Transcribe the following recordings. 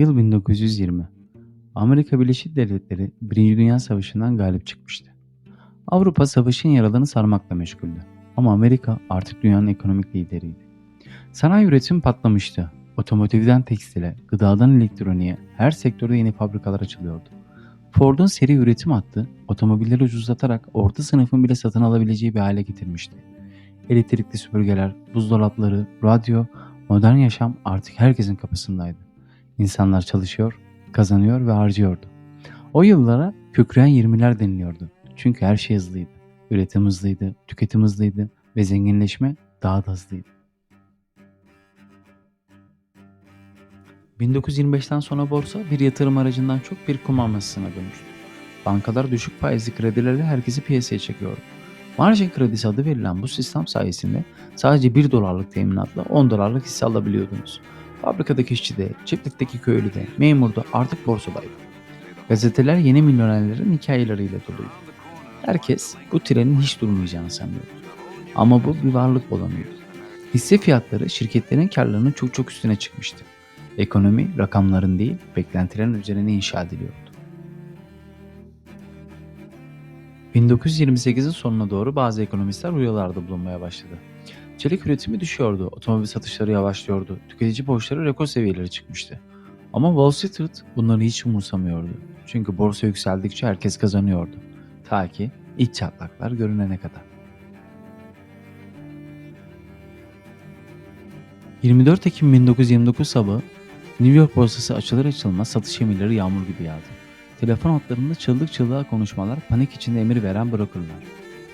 Yıl 1920. Amerika Birleşik Devletleri Birinci Dünya Savaşı'ndan galip çıkmıştı. Avrupa savaşın yaralarını sarmakla meşguldü. Ama Amerika artık dünyanın ekonomik lideriydi. Sanayi üretimi patlamıştı. Otomotivden tekstile, gıdadan elektroniğe her sektörde yeni fabrikalar açılıyordu. Ford'un seri üretim hattı otomobilleri ucuzlatarak orta sınıfın bile satın alabileceği bir hale getirmişti. Elektrikli süpürgeler, buzdolapları, radyo, modern yaşam artık herkesin kapısındaydı. İnsanlar çalışıyor, kazanıyor ve harcıyordu. O yıllara kükreyen 20'ler deniliyordu. Çünkü her şey hızlıydı. Üretim hızlıydı, tüketim hızlıydı ve zenginleşme daha da hızlıydı. 1925'ten sonra borsa bir yatırım aracından çok bir kum amasasına dönüştü. Bankalar düşük faizli kredilerle herkesi piyasaya çekiyordu. Marjin kredisi adı verilen bu sistem sayesinde sadece 1 dolarlık teminatla 10 dolarlık hisse alabiliyordunuz. Fabrikadaki işçi de, çiftlikteki köylü de, memur da artık borsadaydı. Gazeteler yeni milyonerlerin hikayeleriyle doluydu. Herkes bu trenin hiç durmayacağını sanıyordu. Ama bu bir varlık olamıyordu. Hisse fiyatları şirketlerin karlarının çok çok üstüne çıkmıştı. Ekonomi rakamların değil, beklentilerin üzerine inşa ediliyordu. 1928'in sonuna doğru bazı ekonomistler rüyalarda bulunmaya başladı. Çelik üretimi düşüyordu, otomobil satışları yavaşlıyordu, tüketici borçları rekor seviyelere çıkmıştı. Ama Wall Street bunları hiç umursamıyordu. Çünkü borsa yükseldikçe herkes kazanıyordu. Ta ki iç çatlaklar görünene kadar. 24 Ekim 1929 sabahı New York borsası açılır açılmaz satış emirleri yağmur gibi yağdı. Telefon hatlarında çığlık çığlığa konuşmalar, panik içinde emir veren brokerlar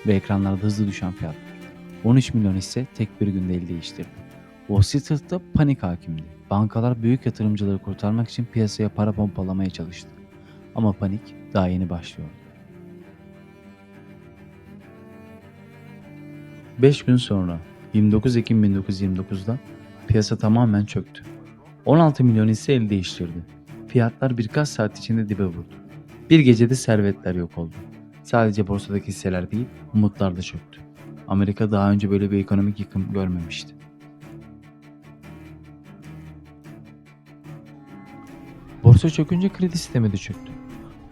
ve ekranlarda hızlı düşen fiyatlar. 13 milyon hisse tek bir günde el değiştirdi. Wall Street'te panik hakimdi. Bankalar büyük yatırımcıları kurtarmak için piyasaya para pompalamaya çalıştı. Ama panik daha yeni başlıyordu. 5 gün sonra 29 Ekim 1929'da piyasa tamamen çöktü. 16 milyon hisse el değiştirdi. Fiyatlar birkaç saat içinde dibe vurdu. Bir gecede servetler yok oldu. Sadece borsadaki hisseler değil, umutlar da çöktü. Amerika daha önce böyle bir ekonomik yıkım görmemişti. Borsa çökünce kredi sistemi de çöktü.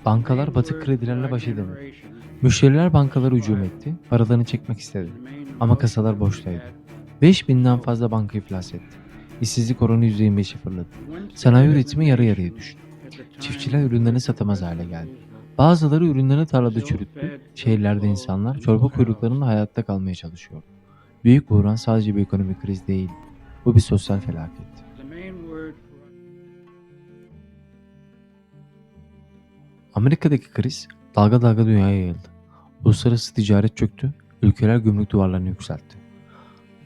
Bankalar batık kredilerle baş edemedi. Müşteriler bankalara hücum etti, paralarını çekmek istedi. Ama kasalar boştaydı. 5000'den fazla banka iflas etti. İşsizlik oranı %25'e fırladı. Sanayi üretimi yarı yarıya düştü. Çiftçiler ürünlerini satamaz hale geldi. Bazıları ürünlerini tarlada çürüttü. Şehirlerde insanlar çorba kuyruklarında hayatta kalmaya çalışıyor. Büyük buhran sadece bir ekonomik kriz değil. Bu bir sosyal felaketti. Amerika'daki kriz dalga dalga dünyaya yayıldı. Uluslararası ticaret çöktü, ülkeler gümrük duvarlarını yükseltti.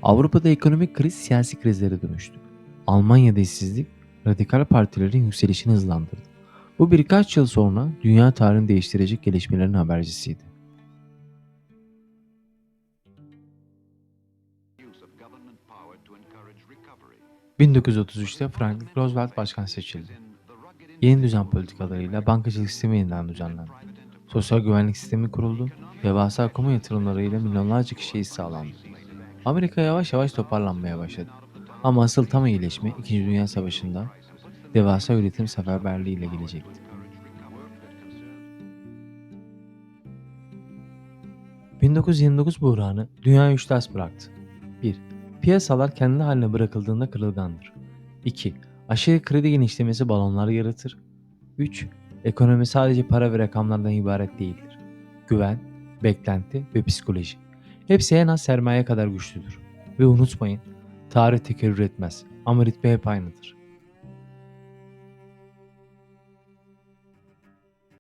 Avrupa'da ekonomik kriz siyasi krizlere dönüştü. Almanya'da işsizlik radikal partilerin yükselişini hızlandırdı. Bu birkaç yıl sonra dünya tarihini değiştirecek gelişmelerin habercisiydi. 1933'te Franklin Roosevelt başkan seçildi. Yeni düzen politikalarıyla bankacılık sistemi yeniden düzenlendi. Sosyal güvenlik sistemi kuruldu, devasa kamu yatırımlarıyla milyonlarca kişiye iş sağlandı. Amerika yavaş yavaş toparlanmaya başladı. Ama asıl tam iyileşme 2. Dünya Savaşı'nda devasa üretim seferberliğiyle gelecekti. ...1929 buhranı dünyayı üç ders bıraktı. 1. Piyasalar kendi haline bırakıldığında kırılgandır. 2. Aşırı kredi genişlemesi balonlar yaratır. 3. Ekonomi sadece para ve rakamlardan ibaret değildir. Güven, beklenti ve psikoloji. Hepsi en az sermaye kadar güçlüdür. Ve unutmayın, tarih tekerrür etmez ama ritmi hep aynıdır.